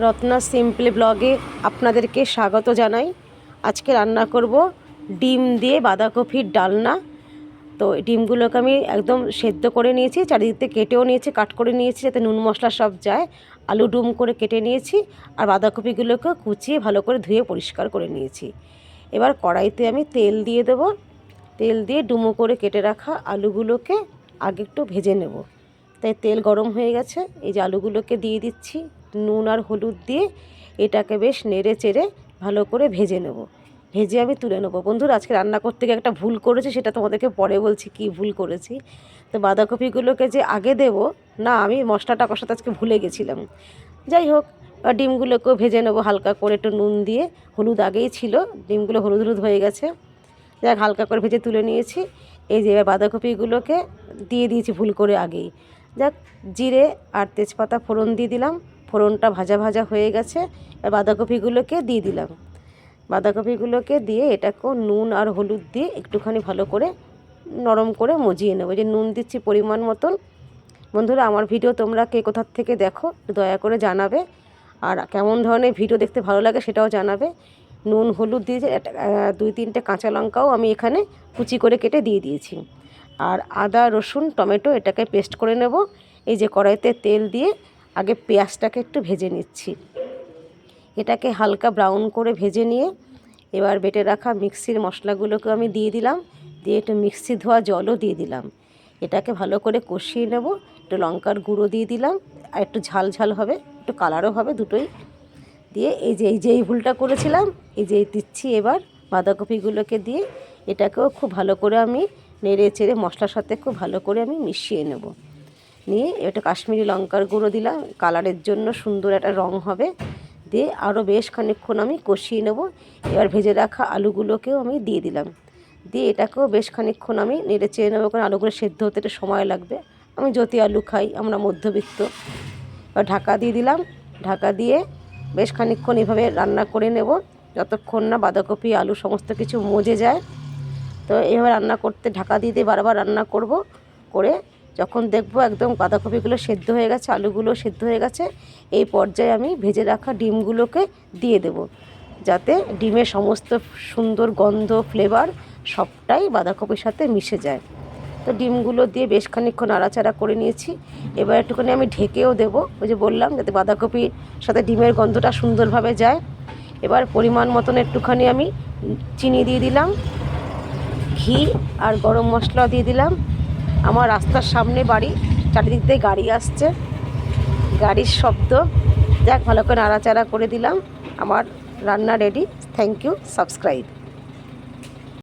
Ratna simply ব্লগে আপনাদেরকে স্বাগত জানাই। আজকে রান্না করব ডিম দিয়ে বাঁধাকপির ডালনা। তো ডিমগুলোকে আমি একদম সেদ্ধ করে নিয়েছি চারিদিক কেটেও নিয়েছি, কাট করে নিয়েছি যাতে নুন মশলা সব যায়। আলু ডুম করে কেটে নিয়েছি আর বাঁধাকপিগুলোকে কুচিয়ে ভালো করে ধুয়ে পরিষ্কার করে নিয়েছি। এবার কড়াইতে আমি তেল দিয়ে দেবো। তেল দিয়ে ডুমো করে কেটে রাখা আলুগুলোকে আগে একটু ভেজে নেব। তাই তেল গরম হয়ে গেছে, এই যে আলুগুলোকে দিয়ে দিচ্ছি। নুন আর হলুদ দিয়ে এটাকে বেশ নেড়ে চেড়ে ভালো করে ভেজে নেব। ভেজে আমি তুলে নেব। বন্ধুরা, আজকে রান্না করতে গিয়ে একটা ভুল করেছি, সেটা তোমাদেরকে পরে বলছি কি ভুল করেছি। তো বাঁধাকপিগুলোকে যে আগে দেব, না, আমি মশলাটা কষাতে আজকে ভুলে গেছিলাম। যাই হোক ডিমগুলোকেও ভেজে নেব হালকা করে একটু নুন দিয়ে। হলুদ আগেই ছিল, ডিমগুলো হলুদ হলুদ হয়ে গেছে। যাক, হালকা করে ভেজে তুলে নিয়েছি। এই যে এবার বাঁধাকপিগুলোকে দিয়ে দিয়েছি ভুল করে আগেই। যাক, জিরে আর তেজপাতা ফোড়ন দিয়ে দিলাম। ফোড়নটা ভাজা ভাজা হয়ে গেছে আর বাঁধাকপিগুলোকে দিয়ে দিলাম। বাঁধাকপিগুলোকে দিয়ে এটাকেও নুন আর হলুদ দিয়ে একটুখানি ভালো করে নরম করে মজিয়ে নেব। যে নুন দিচ্ছি পরিমাণ মতন। বন্ধুরা, আমার ভিডিও তোমরা কে কোথার থেকে দেখো দয়া করে জানাবে। আর কেমন ধরনের ভিডিও দেখতে ভালো লাগে সেটাও জানাবে। নুন, হলুদ দিয়ে দুই তিনটে কাঁচা লঙ্কাও আমি এখানে কুচি করে কেটে দিয়ে দিয়েছি। আর আদা, রসুন, টমেটো এটাকে পেস্ট করে নেব। এই যে কড়াইতে তেল দিয়ে আগে পেঁয়াজটাকে একটু ভেজে নিচ্ছি। এটাকে হালকা ব্রাউন করে ভেজে নিয়ে এবার বেটে রাখা মিক্সির মশলাগুলোকে আমি দিয়ে দিলাম। দিয়ে একটু মিক্সি ধোয়া জলও দিয়ে দিলাম। এটাকে ভালো করে কষিয়ে নেব। একটু লঙ্কার গুঁড়ো দিয়ে দিলাম। আর একটু ঝাল ঝাল হবে, একটু কালারও হবে দুটোই। দিয়ে এই যে এই যে, এই ভুলটা করেছিলাম, এই যে দিচ্ছি এবার বাঁধাকপিগুলোকে দিয়ে। এটাকেও খুব ভালো করে আমি নেড়ে চেড়ে মশলার সাথে খুব ভালো করে আমি মিশিয়ে নেব। নিয়ে এটা কাশ্মীরি লঙ্কার গুঁড়ো দিলাম। কালারের জন্য সুন্দর একটা রং হবে। দিয়ে আরও বেশ খানিকক্ষণ আমি কষিয়ে নেব। এবার ভেজে রাখা আলুগুলোকেও আমি দিয়ে দিলাম। দিয়ে এটাকেও বেশ খানিকক্ষণ আমি নেড়ে চেয়ে নেব কারণ আলুগুলো সেদ্ধ হতে একটু সময় লাগবে। আমি জ্যোতি আলু খাই, আমরা মধ্যবিত্ত। এবার ঢাকা দিয়ে দিলাম। ঢাকা দিয়ে বেশ খানিকক্ষণ এভাবে রান্না করে নেব। যতক্ষণ না বাঁধাকপি, আলু সমস্ত কিছু মজে যায়। তো এভাবে রান্না করতে ঢাকা দিয়ে দিয়ে বারবার রান্না করব। করে যখন দেখব একদম বাঁধাকপিগুলো সেদ্ধ হয়ে গেছে, আলুগুলো সেদ্ধ হয়ে গেছে, এই পর্যায়ে আমি ভেজে রাখা ডিমগুলোকে দিয়ে দেব। যাতে ডিমের সমস্ত সুন্দর গন্ধ ফ্লেভার সবটাই বাঁধাকপির সাথে মিশে যায়। তো ডিমগুলো দিয়ে বেশ খানিক্ষণ নাড়াচাড়া করে নিয়েছি। এবার একটুখানি আমি ঢেকেও দেবো। ওই যে বললাম, যাতে বাঁধাকপির সাথে ডিমের গন্ধটা সুন্দরভাবে যায়। এবার পরিমাণ মতন একটুখানি আমি চিনি দিয়ে দিলাম, ঘি আর গরম মশলা দিয়ে দিলাম। আমার রাস্তার সামনে বাড়ি, চারিদিক দিয়ে গাড়ি আসছে। গাড়ির শব্দ। যাক, ভালো করে নাড়াচাড়া করে দিলাম। আমার রান্না রেডি থ্যাংক ইউ সাবস্ক্রাইব